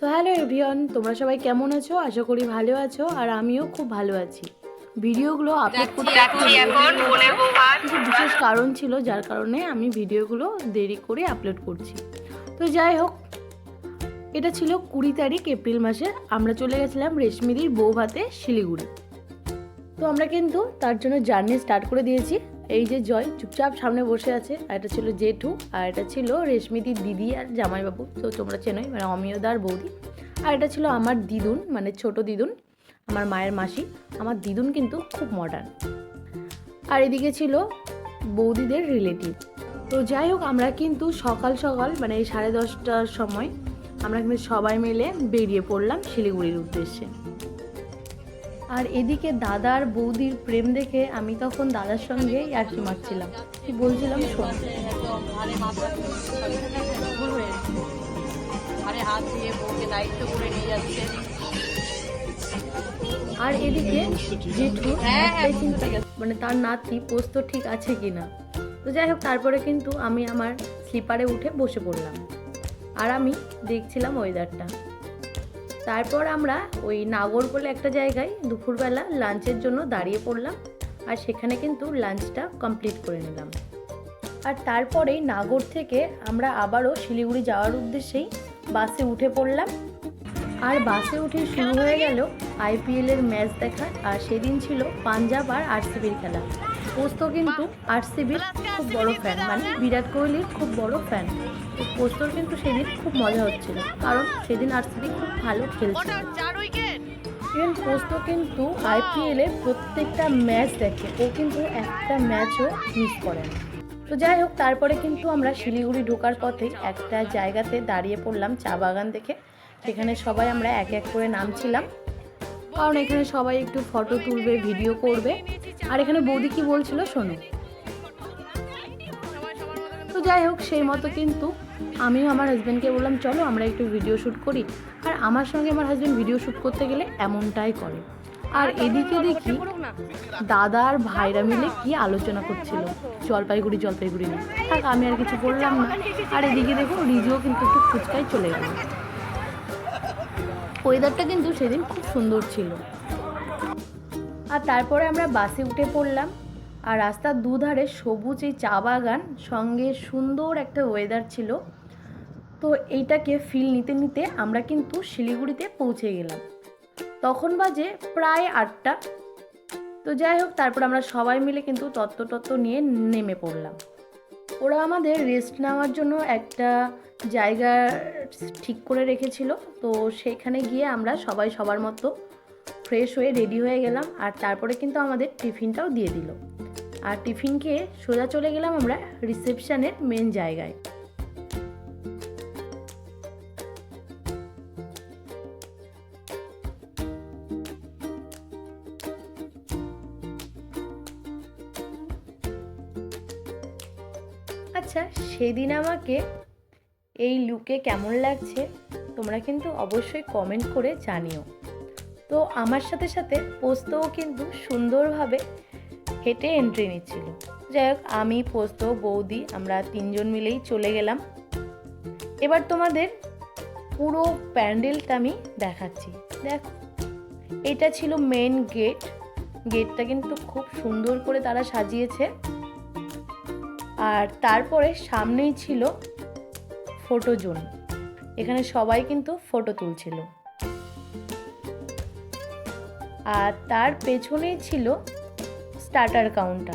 Hello everyone তোমরা সবাই কেমন আছো? আশা করি ভালো আছো আর আমিও খুব ভালো আছি। ভিডিওগুলো আপলোড করতে কিছু বিশেষ কারণ ছিল যার কারণে আমি ভিডিওগুলো দেরি করে আপলোড করছি। তো যাই হোক এটা ছিল কুড়ি তারিখ এপ্রিল মাসে আমরা চলে গেছিলাম রেশমিদির বউ ভাতে শিলিগুড়ি। তো আমরা কিন্তু তার জন্য জার্নি স্টার্ট করে দিয়েছি। এই যে জয় চুপচাপ সামনে বসে আছে, আর এটা ছিল জেঠু, আর এটা ছিল রেশমিদির দিদি আর জামাইবাবু। তো তোমরা চেনোই মানে অমিয়দার বৌদি। আর এটা ছিল আমার দিদুন মানে ছোট দিদুন, আমার মায়ের মাসি। আমার দিদুন কিন্তু খুব মডার্ন আর এদিকে ছিল বৌদিদের রিলেটিভ তো যাই হোক, আমরা কিন্তু সকাল সকাল মানে এই সাড়ে দশটার সময়, আমরা কিন্তু সবাই মিলে বেরিয়ে পড়লাম শিলিগুড়ির উদ্দেশ্যে। আর এদিকে দাদার বৌদির প্রেম দেখে আমি তখন দাদার সঙ্গে ইয়ার্কি মারছিলাম। কি বলছিলাম শোন। আরে এদিকে জেঠু হ্যাঁ, চিন্তা মানে তার নাতি পোস্ত ঠিক আছে কিনা। তো যাই হোক তারপরে কিন্তু আমি আমার স্লিপারে উঠে বসে পড়লাম। আর আমি দেখছিলাম ওয়েদারটা। তারপর আমরা ওই নাগর বলে একটা জায়গায় দুপুরবেলা লাঞ্চের জন্য দাঁড়িয়ে পড়লাম আর সেখানে কিন্তু লাঞ্চটা কমপ্লিট করে নিলাম। আর তারপরেই নাগর থেকে আমরা আবারও শিলিগুড়ি যাওয়ার উদ্দেশ্যেই বাসে উঠে পড়লাম। আর বাসে উঠে শুরু হয়ে গেল আইপিএলের ম্যাচ দেখা আর সেদিন ছিল পাঞ্জাব আর আরসিবির খেলা। পোস্ত কিন্তু আরসিবির খুব বড় ফ্যান মানে বিরাট কোহলির খুব বড় ফ্যান পোস্তর কিন্তু সেদিন খুব মজা হচ্ছিল কারণ সেদিন আরসিবি খুব ভালো খেলছিল। ইভেন পোস্ত কিন্তু আইপিএল প্রত্যেকটা ম্যাচ দেখে ও কিন্তু একটা ম্যাচও মিস করে না। তো যাই হোক তারপরে কিন্তু আমরা শিলিগুড়ি ঢোকার পথে একটা জায়গাতে দাঁড়িয়ে পড়লাম চা বাগান দেখে সেখানে সবাই আমরা এক এক করে নামছিলাম। কারণ এখানে সবাই একটু ফটো তুলবে ভিডিও করবে। আর এখানে বৌদি কি বলছিল, শোনো। তো যাই হোক, সেই মতো কিন্তু আমিও আমার হাজব্যান্ডকে বললাম, চলো আমরা একটু ভিডিও শ্যুট করি। আর আমার সঙ্গে আমার হাজব্যান্ড ভিডিও শ্যুট করতে গেলে এমনটাই করে। আর এদিকে দেখি দাদা আর ভাইরা মিলে কি আলোচনা করছিল। জলপাইগুড়ি জলপাইগুড়ি নিয়ে আমি আর কিছু বললাম না। আর এদিকে দেখো রিজিও কিন্তু একটু ফুচকায় চলে গেল। ওয়েদারটা কিন্তু সেদিন খুব সুন্দর ছিল। আর তারপরে আমরা বাসে উঠে পড়লাম আর রাস্তার দুধারে সবুজ এই চা বাগান সঙ্গে সুন্দর একটা ওয়েদার ছিল। তো এইটাকে ফিল নিতে নিতে আমরা কিন্তু শিলিগুড়িতে পৌঁছে গেলাম। তখন বাজে প্রায় আটটা। তো যাই হোক, তারপর আমরা সবাই মিলে কিন্তু তত্ত্ব তত্ত্ব নিয়ে নেমে পড়লাম। ওরা আমাদের রেস্ট নেওয়ার জন্য একটা জায়গা ঠিক করে রেখেছিল। তো সেখানে গিয়ে আমরা সবাই সবার মতো ফ্রেশ হয়ে রেডি হয়ে গেলাম আর তারপরে কিন্তু আমাদের টিফিনটাও দিয়ে দিল। আর টিফিন খেয়ে সোজা চলে গেলাম আমরা রিসেপশানের মেন জায়গায়। আচ্ছা সেদিন আমাকে এই লুকে কেমন লাগছে, তোমরা কিন্তু অবশ্যই কমেন্ট করে জানিও। তো আমার সাথে সাথে পোস্তও কিন্তু সুন্দরভাবে হেঁটে এন্ট্রি নিচ্ছিল। যাই হোক, আমি, পোস্ত, বৌদি, আমরা তিনজন মিলেই চলে গেলাম। এবার তোমাদের পুরো প্যান্ডেলটা আমি দেখাচ্ছি। দেখো, এটা ছিল মেন গেট গেটটা কিন্তু খুব সুন্দর করে তারা সাজিয়েছে। আর তারপরে সামনেই ছিল ফটো জোন এখানে সবাই কিন্তু ফটো তুলছিল। আর তার পেছনেই ছিল স্টার্টার কাউন্টার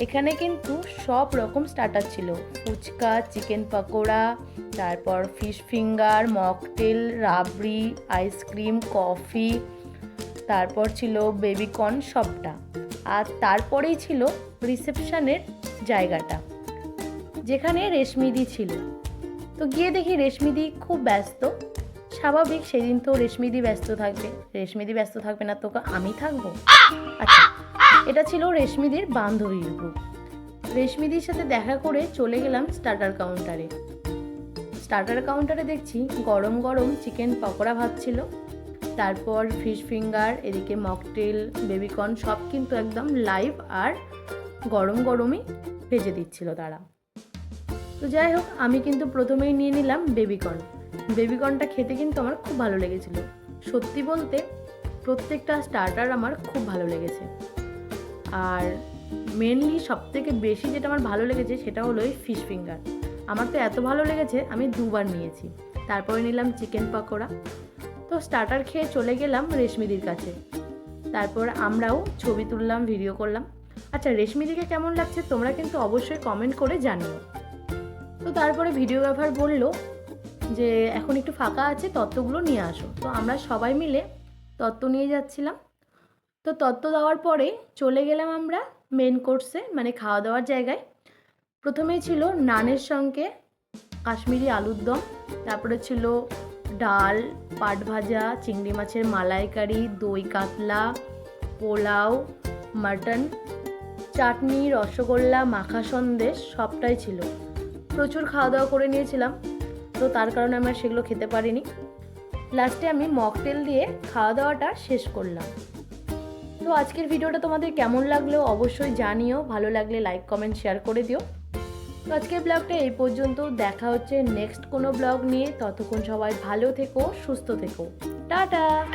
এখানে কিন্তু সব রকম স্টার্টার ছিল। ফুচকা চিকেন পকোড়া, তারপর fish finger mocktail rabri ice cream coffee তারপর ছিল বেবিকর্ন সবটা। আর তারপরেই ছিল রিসেপশনের জায়গাটা। যেখানে রেশমিদি ছিল। তো গিয়ে দেখি রেশমিদি খুব ব্যস্ত। স্বাভাবিক সেদিন তো রেশমিদি ব্যস্ত থাকবে। রেশমিদি ব্যস্ত থাকবে না, তোকে আমি থাকব? আচ্ছা এটা ছিল রেশমিদির বান্ধবীর গ্রুপ রেশমিদির সাথে দেখা করে চলে গেলাম স্টার্টার কাউন্টারে স্টার্টার কাউন্টারে দেখছি গরম গরম চিকেন পকোড়া ভাত ছিল। তারপর ফিশ ফিঙ্গার এদিকে মকটেল বেবিকর্ন সব কিন্তু একদম লাইভ আর গরম গরমই ভেজে দিচ্ছিল তারা। তো যাই হোক, আমি কিন্তু প্রথমেই নিয়ে নিলাম বেবিকর্ন। বেবিকর্নটা খেতে কিন্তু আমার খুব ভালো লেগেছিল। সত্যি বলতে প্রত্যেকটা স্টার্টার আমার খুব ভালো লেগেছে। আর মেনলি সবথেকে বেশি যেটা আমার ভালো লেগেছে সেটা হলো এই ফিশ ফিঙ্গার আমার তো এত ভালো লেগেছে, আমি দুবার নিয়েছি। তারপরে নিলাম চিকেন পকোড়া। তো স্টার্টার খেয়ে চলে গেলাম রেশমিদির কাছে। তারপর আমরাও ছবি তুললাম ভিডিও করলাম। আচ্ছা রেশমিদিকে কেমন লাগছে তোমরা কিন্তু অবশ্যই কমেন্ট করে জানিও। তো তারপরে ভিডিওগ্রাফার বলল যে, এখন একটু ফাঁকা আছে, তত্ত্বগুলো নিয়ে আসো। তো আমরা সবাই মিলে তত্ত্ব নিয়ে যাচ্ছিলাম। তো তত্ত্ব দেওয়ার পরে চলে গেলাম আমরা মেন কোর্সে মানে খাওয়া দাওয়ার জায়গায়। প্রথমেই ছিল নানের সঙ্গে কাশ্মীরি আলুর দম, তারপরে ছিল ডাল, পাট ভাজা, চিংড়ি মাছের মালাইকারি, দই কাতলা, পোলাও, মাটন, চাটনি, রসগোল্লা, মাখা সন্দেশ, সবটাই ছিল। প্রচুর খাওয়া দাওয়া করে নিয়েছিলাম। তো তার কারণে আমরা সেগুলো খেতে পারিনি। লাস্টে আমি মকটেল দিয়ে খাওয়া দাওয়াটা শেষ করলাম। তো আজকের ভিডিওটা তোমাদের কেমন লাগল অবশ্যই জানিও। ভালো লাগলে লাইক কমেন্ট শেয়ার করে দিও। তো আজকের ব্লগটা এই পর্যন্ত। দেখা হচ্ছে নেক্সট কোনো ব্লগ নিয়ে। ততক্ষণ সবাই ভালো থেকো, সুস্থ থেকো। টাটা!